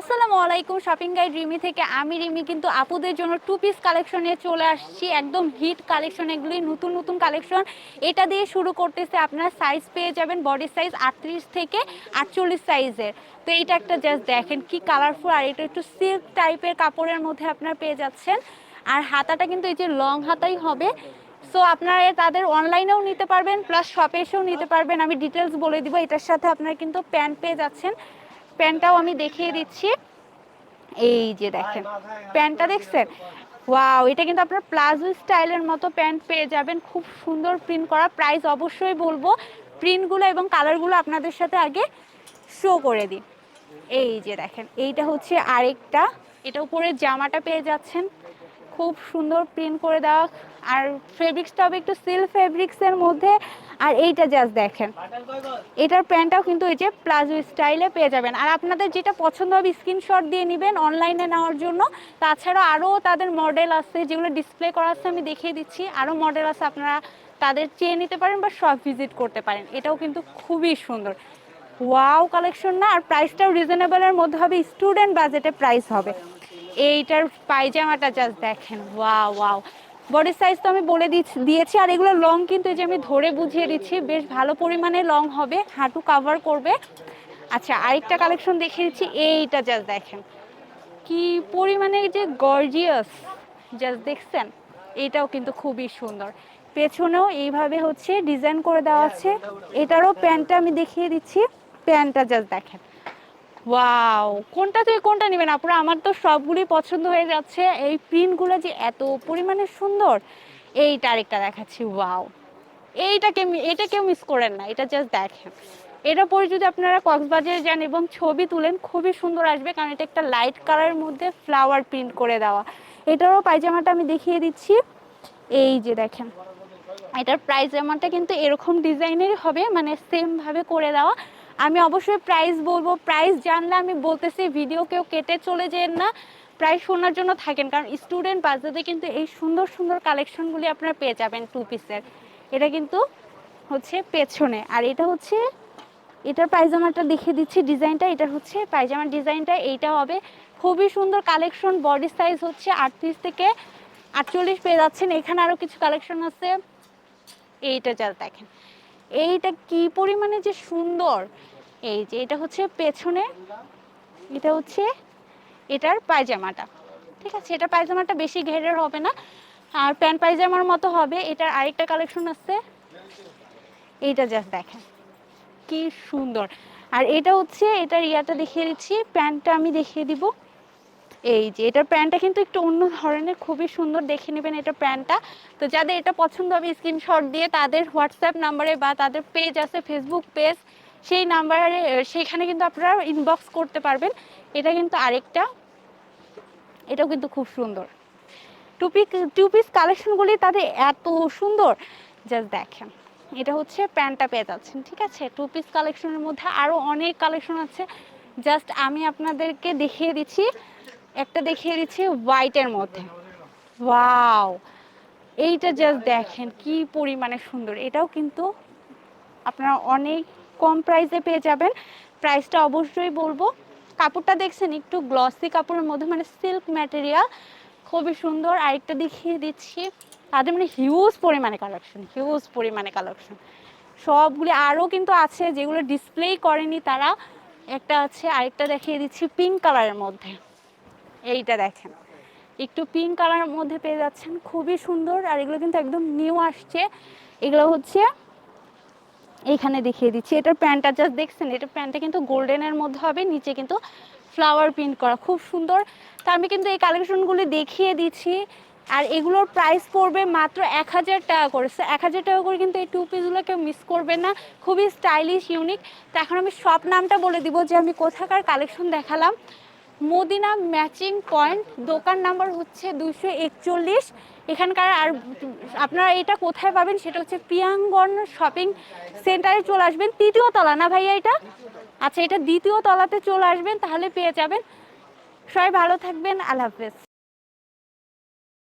আসসালামু আলাইকুম shopping guide Rimi থেকে। আমি রিমি কিন্তু আপুদের জন্য টু পিস কালেকশন চলে আসছি। একদম হিট কালেকশন এগুলি নতুন নতুন কালেকশন এটা দিয়ে শুরু করতেছে আপনার সাইজ পেয়ে যাবেন বডি সাইজ আটত্রিশ থেকে আটচল্লিশ সাইজের তো এইটা একটা জাস্ট দেখেন কি কালারফুল আর এটা একটু সিল্ক টাইপের কাপড়ের মধ্যে আপনারা পেয়ে যাচ্ছেন। আর হাতাটা কিন্তু এই যে লং হাতাই হবে। সো আপনারা তাদের অনলাইনেও নিতে পারবেন প্লাস শপে এসেও নিতে পারবেন। আমি ডিটেলস বলে দিব, এটার সাথে আপনারা কিন্তু প্যান্ট পেয়ে যাচ্ছেন। প্যান্টটাও আমি দেখিয়ে দিচ্ছি। এই যে দেখেন, প্যান্টটা দেখছেন? ওয়াও, এটা কিন্তু আপনার প্লাজো স্টাইলের মতো প্যান্ট পেয়ে যাবেন। খুব সুন্দর প্রিন্ট করা। প্রাইস অবশ্যই বলব প্রিন্টগুলো এবং কালারগুলো আপনাদের সাথে আগে শো করে দিন এই যে দেখেন, এইটা হচ্ছে আরেকটা। এটা উপরে জামাটা পেয়ে যাচ্ছেন। খুব সুন্দর প্রিন্ট করে দেওয়া। আর ফেব্রিক্সটা হবে একটু সিল্ক ফেব্রিক্সের মধ্যে। আর এইটা জাস্ট দেখেন। এটার প্যান্টটাও কিন্তু এই যে প্লাজো স্টাইলে পেয়ে যাবেন। আর আপনাদের যেটা পছন্দ হবে স্ক্রিনশট দিয়ে নেবেন অনলাইনে নেওয়ার জন্য। তাছাড়া আরও তাদের মডেল আছে, যেগুলো ডিসপ্লে করা আছে, আমি দেখিয়ে দিচ্ছি। আরও মডেল আছে আপনারা তাদের চেয়ে নিতে পারেন বা শপ ভিজিট করতে পারেন। এটাও কিন্তু খুবই সুন্দর। ওয়াও কালেকশন না, আর প্রাইসটাও রিজনেবলের মধ্যে হবে। স্টুডেন্ট বাজেটে প্রাইস হবে। এইটার পায়জামাটা জাস্ট দেখেন। ওয়াও ওয়াও বডি সাইজ তো আমি বলে দিয়েছি, আর এগুলো লং কিন্তু এই যে আমি ধরে বুঝিয়ে দিচ্ছি, বেশ ভালো পরিমাণে লং হবে, হাঁটু কাভার করবে। আচ্ছা আরেকটা কালেকশন দেখিয়ে দিচ্ছি, এইটা জাস্ট দেখেন। কি পরিমাণে যে গর্জিয়াস জাস্ট দেখছেন? এটাও কিন্তু খুবই সুন্দর। পেছনেও এইভাবে হচ্ছে ডিজাইন করে দেওয়া আছে। এটারও প্যান্টটা আমি দেখিয়ে দিচ্ছি, প্যান্টটা জাস্ট দেখেন। ওয়াও কোনটা থেকে কোনটা নেবেন? আপনারা আমার তো সবগুলি পছন্দ হয়ে যাচ্ছে। এই প্রিন্টগুলো যে এত পরিমাণে সুন্দর, এইটা আরেকটা দেখাচ্ছি। ওয়াও এইটাকে এটা কেউ মিস করেন না, এটা জাস্ট দেখেন। এটা পরে যদি আপনারা কক্সবাজারে যান এবং ছবি তুলেন, খুবই সুন্দর আসবে, কারণ এটা একটা লাইট কালারের মধ্যে ফ্লাওয়ার প্রিন্ট করে দেওয়া। এটারও পায়জামাটা আমি দেখিয়ে দিচ্ছি। এই যে দেখেন, এটার প্রাইস অ্যামাউন্টটা কিন্তু এরকম ডিজাইনেরই হবে মানে সেমভাবে করে দেওয়া। আমি অবশ্যই প্রাইস বলব। প্রাইস জানলে আমি বলতেছি ভিডিও কেউ কেটে চলে যেন না। প্রাইস শোনার জন্য থাকেন, কারণ স্টুডেন্ট বাজারে কিন্তু এই সুন্দর সুন্দর কালেকশনগুলি আপনারা পেয়ে যাবেন টু পিসের এটা কিন্তু হচ্ছে পেছনে। আর এটা হচ্ছে, এটার পায়জামাটা দেখিয়ে দিচ্ছি ডিজাইনটা এটা হচ্ছে পায়জামার ডিজাইনটা এইটা হবে। খুবই সুন্দর কালেকশন বডি সাইজ হচ্ছে আটত্রিশ থেকে আটচল্লিশ পেয়ে যাচ্ছেন। এখানে আরও কিছু কালেকশন আছে। এইটা যা দেখেন। এইটা কি পরিমাণে যে সুন্দর? এই যে এটা হচ্ছে পেছনে, এটা হচ্ছে এটার পায়জামাটা। ঠিক আছে, এটা পায়জামাটা বেশি ঘেরের হবে না। আর প্যান্ট পায়জামার মতো হবে। এটার আরেকটা কালেকশন আছে। এইটা জাস্ট দেখেন। কি সুন্দর। আর এটা হচ্ছে, এটার ইয়াটা দেখিয়ে দিচ্ছি। প্যান্টটা আমি দেখিয়ে দিব। এই যে, এটার প্যান্টটা কিন্তু একটু অন্য ধরনের, খুবই সুন্দর, দেখে নেবেন এটা প্যান্টটা। তো যাদের এটা পছন্দ হবে, স্ক্রিনশট দিয়ে তাদের হোয়াটসঅ্যাপ নাম্বারে বা তাদের পেজ আছে ফেসবুক পেজ, সেই নাম্বারে সেইখানে কিন্তু আপনারা ইনবক্স করতে পারবেন। এটা কিন্তু আরেকটা। এটাও কিন্তু খুব সুন্দর। টুপি টু পিস কালেকশনগুলি তাদের এত সুন্দর। জাস্ট দেখেন, এটা হচ্ছে প্যান্টটা পেয়ে যাচ্ছেন, ঠিক আছে? টু পিস কালেকশনের মধ্যে আরও অনেক কালেকশন আছে। জাস্ট আমি আপনাদেরকে দেখিয়ে দিচ্ছি। একটা দেখিয়ে দিচ্ছি হোয়াইটের মধ্যে। ওয়াও এইটা জাস্ট দেখেন কি পরিমাণে সুন্দর। এটাও কিন্তু আপনারা অনেক কম প্রাইসে পেয়ে যাবেন। প্রাইসটা অবশ্যই বলব, কাপড়টা দেখছেন একটু গ্লসি কাপড়ের মধ্যে মানে সিল্ক ম্যাটেরিয়াল খুবই সুন্দর। আরেকটা দেখিয়ে দিচ্ছি, তাদের মানে হিউজ পরিমাণে কালেকশন হিউজ পরিমাণে কালেকশন সবগুলি আরও কিন্তু আছে, যেগুলো ডিসপ্লেই করেনি তারা। একটা আছে, আরেকটা দেখিয়ে দিচ্ছি পিঙ্ক কালারের মধ্যে। এইটা দেখেন। একটু পিঙ্ক কালারের মধ্যে পেয়ে যাচ্ছেন খুবই সুন্দর আর এগুলো কিন্তু একদম নিউ আসছে। এগুলো হচ্ছে এইখানে দেখিয়ে দিচ্ছি। এটার প্যান্টটা জাস্ট দেখছেন এটা প্যান্টটা কিন্তু গোল্ডেনের মধ্যে হবে নিচে কিন্তু ফ্লাওয়ার প্রিন্ট করা খুব সুন্দর। তা আমি কিন্তু এই কালেকশনগুলি দেখিয়ে দিচ্ছি আর এগুলোর প্রাইস পড়বে মাত্র এক হাজার টাকা করে। So, এক হাজার টাকা করে কিন্তু এই টু পিসগুলো কেউ মিস করবে না খুবই স্টাইলিশ ইউনিক তো এখন আমি সব নামটা বলে দিব যে আমি কোথাকার কালেকশন দেখালাম। মদিনা ম্যাচিং পয়েন্ট, দোকান নাম্বার হচ্ছে দুশো একচল্লিশ। এখানকার আর আপনারা এটা কোথায় পাবেন সেটা হচ্ছে পিয়াঙ্গন শপিং সেন্টারে চলে আসবেন। তৃতীয় তলা না ভাইয়া এটা? আচ্ছা এটা দ্বিতীয় তলাতে চলে আসবেন, তাহলে পেয়ে যাবেন। সবাই ভালো থাকবেন, আল্লাহ হাফেজ।